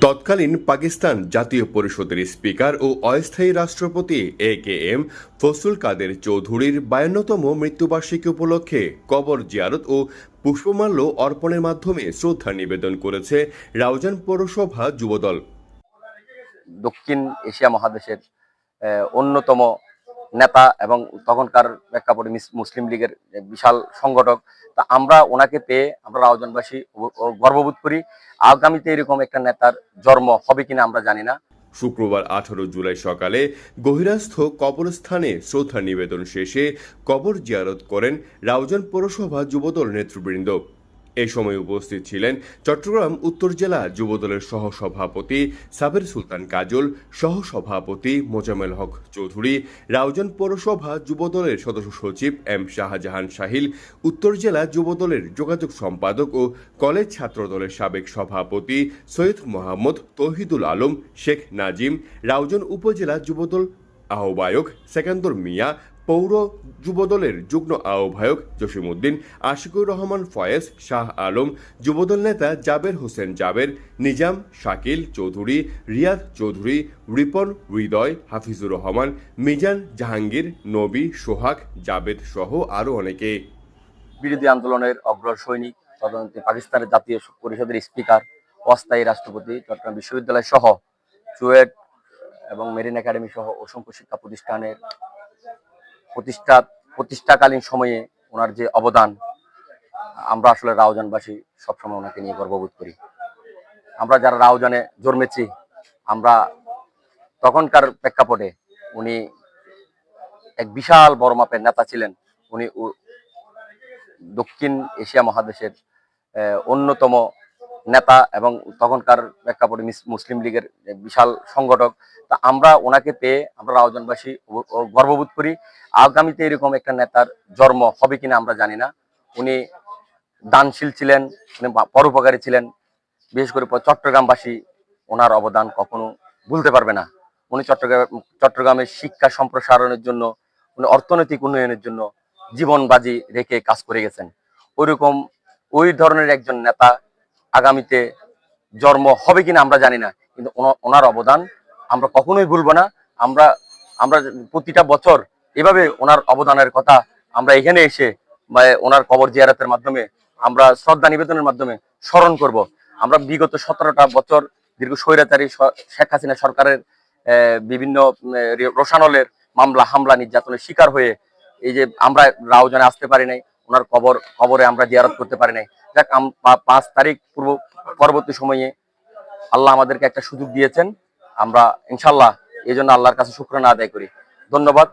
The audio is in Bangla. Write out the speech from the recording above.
তৎকালীন পাকিস্তান জাতীয় পরিষদের স্পিকার ও অস্থায়ী রাষ্ট্রপতি এ কে এম ফসুল কাদের চৌধুরীর বায়ান্নতম মৃত্যুবার্ষিকী উপলক্ষে কবর জিয়ারত ও পুষ্পমাল্য অর্পণের মাধ্যমে শ্রদ্ধা নিবেদন করেছে রাউজান পৌরসভা যুবদল। দক্ষিণ এশিয়া মহাদেশের অন্যতম নেতা এবং তখনকার প্রেক্ষাপটে মুসলিম লীগের বিশাল সংগঠক, তা আমরা ওনাকে পেয়ে আমরা রাওজানবাসী গর্ববোধ করি। আগামীতে এরকম একটা নেতার জন্ম হবে কিনা আমরা জানি না। শুক্রবার আঠারো জুলাই সকালে গহিরাস্থ কবরস্থানে শ্রদ্ধা নিবেদন শেষে কবর জিয়ারত করেন রাউজান পৌরসভা যুবদল নেতৃবৃন্দ। এ সময় উপস্থিত ছিলেন চট্টগ্রাম উত্তর জেলা যুবদলের সহসভাপতি সাবের সুলতান কাজল, সহসভাপতি মোজামেল হক চৌধুরী, রাউজান পৌরসভা যুবদলের সদস্য সচিব এম শাহজাহান শাহিল, উত্তর জেলা যুবদলের যোগাযোগ সম্পাদক ও কলেজ ছাত্রদলের সাবেক সভাপতি সৈয়দ মোহাম্মদ তৌহিদুল আলম, শেখ নাজিম, রাউজান উপজেলা যুবদল আহ্বায়ক সেকান্দর মিয়া পৌর যুবদলের যুগ্ম আহ্বায়ক জসিমউদ্দিন, আশিকুর রহমান ফয়েজ, শাহ আলম, যুবদল নেতা জাবের হোসেন জাবের, নিজাম, শাকিল চৌধুরী, রিয়াদ চৌধুরী, রিপন হৃদয়, হাফিজুর রহমান, মিজান জাহাঙ্গীর, নবী সোহাগ, জাবেদ সহ আরও অনেকে। বিরোধী আন্দোলনের অগ্র সৈনিক, তদন্তে পাকিস্তানের জাতীয় পরিষদের স্পিকার, অস্থায়ী রাষ্ট্রপতি, চট্টগ্রাম বিশ্ববিদ্যালয় সহ চুয়েট এবং মেরিন একাডেমি সহ অসংখ্য শিক্ষা প্রতিষ্ঠানের প্রতিষ্ঠা, প্রতিষ্ঠাকালীন সময়ে ওনার যে অবদান, আমরা আসলে রাউজানবাসী সবসময় ওনাকে নিয়ে গর্ববোধ করি। আমরা যারা রাউজানে জন্মেছি, আমরা তখনকার প্রেক্ষাপটে উনি এক বিশাল বড় মাপের নেতা ছিলেন। উনি দক্ষিণ এশিয়া মহাদেশের অন্যতম নেতা এবং তখনকার প্রেক্ষাপটে মিস- মুসলিম লীগের বিশাল সংগঠক, তা আমরা ওনাকে পেয়ে আমরা রাওজানবাসী গর্ববোধ করি। আগামীতে এরকম একটা নেতার জন্ম হবে কিনা আমরা জানি না। উনি দানশীল ছিলেন, উনি পরোপকারী ছিলেন। বিশেষ করে চট্টগ্রামবাসী ওনার অবদান কখনো ভুলতে পারবে না। উনি চট্টগ্রাম চট্টগ্রামের শিক্ষা সম্প্রসারণের জন্য, উনি অর্থনৈতিক উন্নয়নের জন্য জীবন বাজি রেখে কাজ করে গেছেন। ওইরকম ওই ধরনের একজন নেতা আগামীতে জন্ম হবে কিনা আমরা জানি না, কিন্তু ওনার অবদান আমরা কখনোই ভুলবো না। আমরা আমরা প্রতিটা বছর এভাবে ওনার অবদানের কথা আমরা এখানে এসে বা ওনার কবর জিয়ারাতের মাধ্যমে আমরা শ্রদ্ধা নিবেদনের মাধ্যমে স্মরণ করব। আমরা বিগত সতেরোটা বছর দীর্ঘ স্বৈরাচারী শেখ হাসিনা সরকারের বিভিন্ন রোশানলের মামলা, হামলা, নির্যাতনের শিকার হয়ে এই যে আমরা রাউজানে আসতে পারি নাই ওনার কবর, কবরে আমরা জিয়ারত করতে পারি নাই। যাক পাঁচ তারিখ পূর্ব, পরবর্তী সময়ে আল্লাহ আমাদেরকে একটা সুযোগ দিয়েছেন। আমরা ইনশাল্লাহ এই জন্য আল্লাহর কাছে শুক্রানা আদায় করি। ধন্যবাদ।